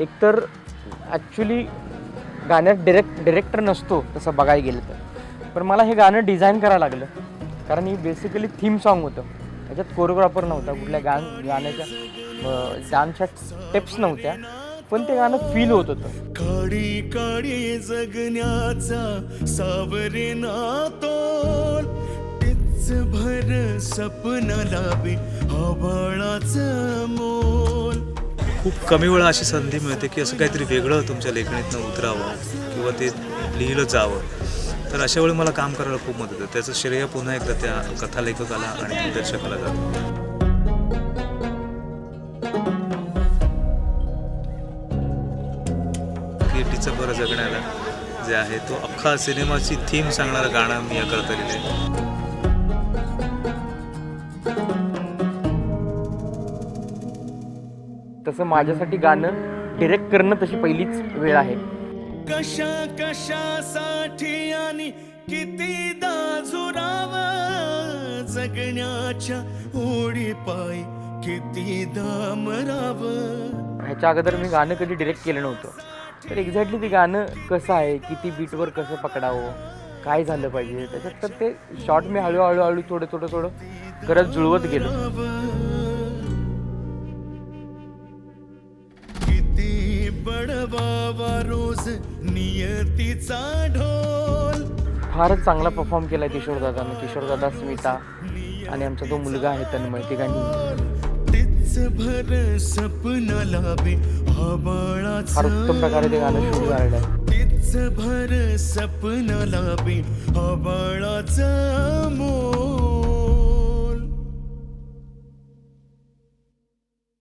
एकतर ॲक्च्युली गाण्यात direct director नसतो तसं बघायला गेलं तर. पण मला हे गाणं डिझाईन करायला लागलं. कारण ही बेसिकली थीम सॉन्ग होतं. त्याच्यात कोरिओग्राफर नव्हता कुठल्या गाण गाण्याच्या डान्सच्या स्टेप्स नव्हत्या. पण ते गाणं फील होत होतं. काळी काळी जगण्याचा सावरे तोल. तेच भर सपनाला बी आभाळाचं खूप कमी वेळा अशी संधी मिळते की असं काहीतरी वेगळं तुमच्या लेखणीतनं उतरावं किंवा ते लिहिलं जावं. तर अशा वेळी मला काम करायला खूप मदत होते. त्याचं श्रेय पुन्हा एकदा त्या कथालेखकाला आणि दिग्दर्शकाला जातं कीर्तीचं बरं जगण्याला जे आहे तो अख्खा सिनेमाची थीम सांगणारं गाणं मी या करता लिहिलं आहे तसं माझ्यासाठी गाणं डिरेक्ट करणं तशी पहिलीच वेळ आहे. कशा कशासाठी आणि कितीदा झुराव जगण्याच्या ओढी पाय कितीदा मराव ह्याच्या अगोदर मी गाणं कधी डिरेक्ट केलं नव्हतं. तर एक्झॅक्टली ते गाणं कसं आहे किती बीटवर कसं पकडावं काय झालं पाहिजे त्याच्यात तर ते शॉर्ट मी हळूहळू हळू थोडं थोडं थोडं करत जुळवत गेलो. बडवावा रोज नियतीचा ढोल. फारच चांगला परफॉर्म केला आहे किशोरदादानं किशोरदादा स्मिता आणि आमचा तो मुलगा आहे तन्मय तिघांनी. तीच भर सपनाला बी फार उत्तम प्रकारे ते गाणं शूट झालेलं आहे. तीच भर सपनाला बी आबाळाचं मोल